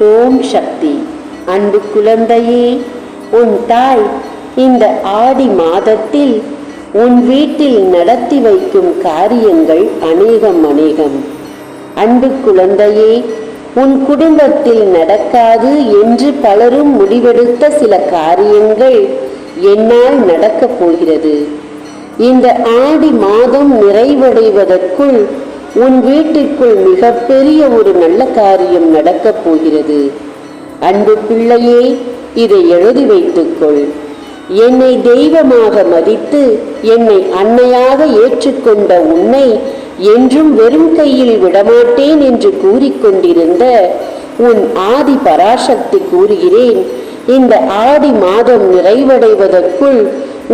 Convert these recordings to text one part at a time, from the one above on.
ஓம் சக்தி. அன்பு குழந்தையே உன் தாய் இந்த ஆடி மாதத்தில் உன் வீட்டில் நடத்தி வைக்கும் காரியங்கள் அநேகம் அநேகம். அன்பு குழந்தையே உன் குடும்பத்தில் நடக்காது என்று பலரும் முடிவெடுத்த சில காரியங்கள் என்னால் நடக்கப் போகிறது. இந்த ஆடி மாதம் நிறைவடைவதற்குள் உன் வீட்டிற்குள் மிகப்பெரிய ஒரு நல்ல காரியம் நடக்கப் போகிறது. அன்பு பிள்ளையே இதை எழுதி வைத்துக்கொள். என்னை தெய்வமாக மதித்து என்னை அன்னையாக ஏற்றுக்கொண்ட உன்னை என்றும் வெறும் கையில் விடமாட்டேன் என்று கூறிக்கொண்டிருந்த உன் ஆதி பராசக்தி கூறுகிறேன். இந்த ஆதி மாதம் நிறைவடைவதற்குள்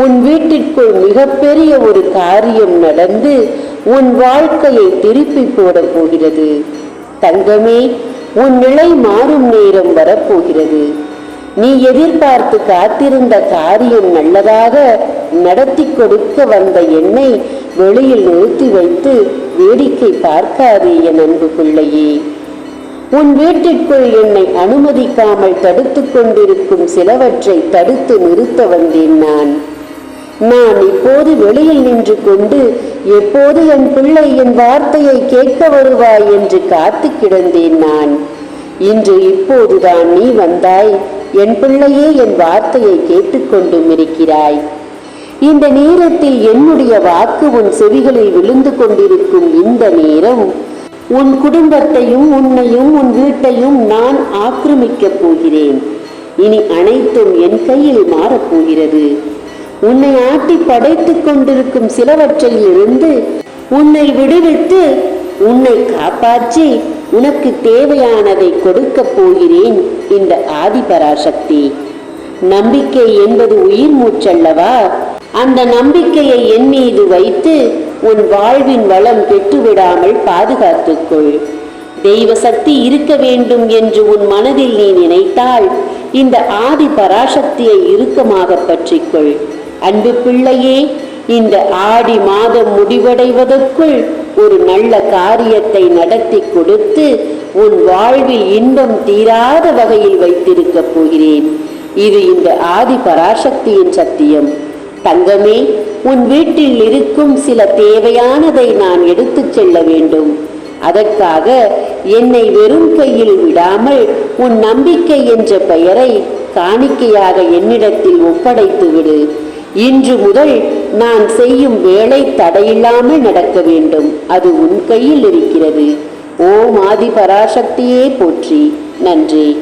உன் வீட்டிற்குள் மிகப்பெரிய ஒரு காரியம் நடந்து உன் வாழ்க்கையை திருப்பி போடப் போகிறது. தங்கமே உன் நிலை மாறும் நேரம் வரப்போகிறது. நீ எதிர்பார்த்து காத்திருந்த காரியம் நல்லதாக நடத்தி கொடுக்க வந்த என்னை வெளியில் நிறுத்தி வைத்து வேடிக்கை பார்க்காதே என் அன்பு பிள்ளையே. உன் வீட்டிற்குள் என்னை அனுமதிக்காமல் தடுத்துக் கொண்டிருக்கும் சிலவற்றை தடுத்து நிறுத்த வந்தேன் நான். நான் இப்போது வெளியில் நின்று கொண்டு எப்போது என் பிள்ளை என் வார்த்தையை கேட்க வருவாய் என்று காத்து கிடந்தேன் நான். இன்று இப்போதுதான் நீ வந்தாய் என் பிள்ளையே என் வார்த்தையை கேட்டுக்கொண்டும் இருக்கிறாய். இந்த நேரத்தில் என்னுடைய வாக்கு உன் செவிகளில் விழுந்து கொண்டிருக்கும் இந்த நேரம் உன் குடும்பத்தையும் உன்னையும் உன் வீட்டையும் நான் ஆக்கிரமிக்கப் போகிறேன். இனி அனைத்தும் என் கையில் மாறப்போகிறது உன்னை ஆட்டி படைத்துக் கொண்டிருக்கும் சிலவற்றில் இருந்து உன்னை விடுவித்து உன்னை காப்பாற்றி உனக்கு தேவையானதை கொடுக்கப் போகிறேன் இந்த ஆதிபராசக்தி. நம்பிக்கை என்பது உயிர் மூச்சல்லவா? அந்த நம்பிக்கையை என் மீது வைத்து உன் வாழ்வின் வளம் கெட்டுவிடாமல் பாதுகாத்துக்கொள். தெய்வ சக்தி இருக்க வேண்டும் என்று உன் மனதில் நீ நினைத்தால் இந்த ஆதி பராசக்தியை இறுக்கமாக பற்றிக்கொள். அன்பு பிள்ளையே இந்த ஆடி மாதம் முடிவடைவதற்குள் ஒரு நல்ல காரியத்தை நடத்தி கொடுத்து உன் வாழ்வில் இன்பம் தீராத வகையில் வைத்திருக்கப் போகிறேன். இது இந்த ஆதி பராசக்தியின் சத்தியம். தங்கமே உன் வீட்டில் இருக்கும் சில தேவையானதை நான் எடுத்துச் செல்ல வேண்டும். அதற்காக என்னை வெறும் கையில் விடாமல் உன் நம்பிக்கை என்ற பெயரை காணிக்கையாக என்னிடத்தில் ஒப்படைத்து விடு இன்று முதல் நான் செய்யும் வேலை தடையில்லாமல் நடக்க வேண்டும். அது உன் கையில் இருக்கிறது. ஓம் ஆதி பராசக்தியே போற்றி. நன்றி.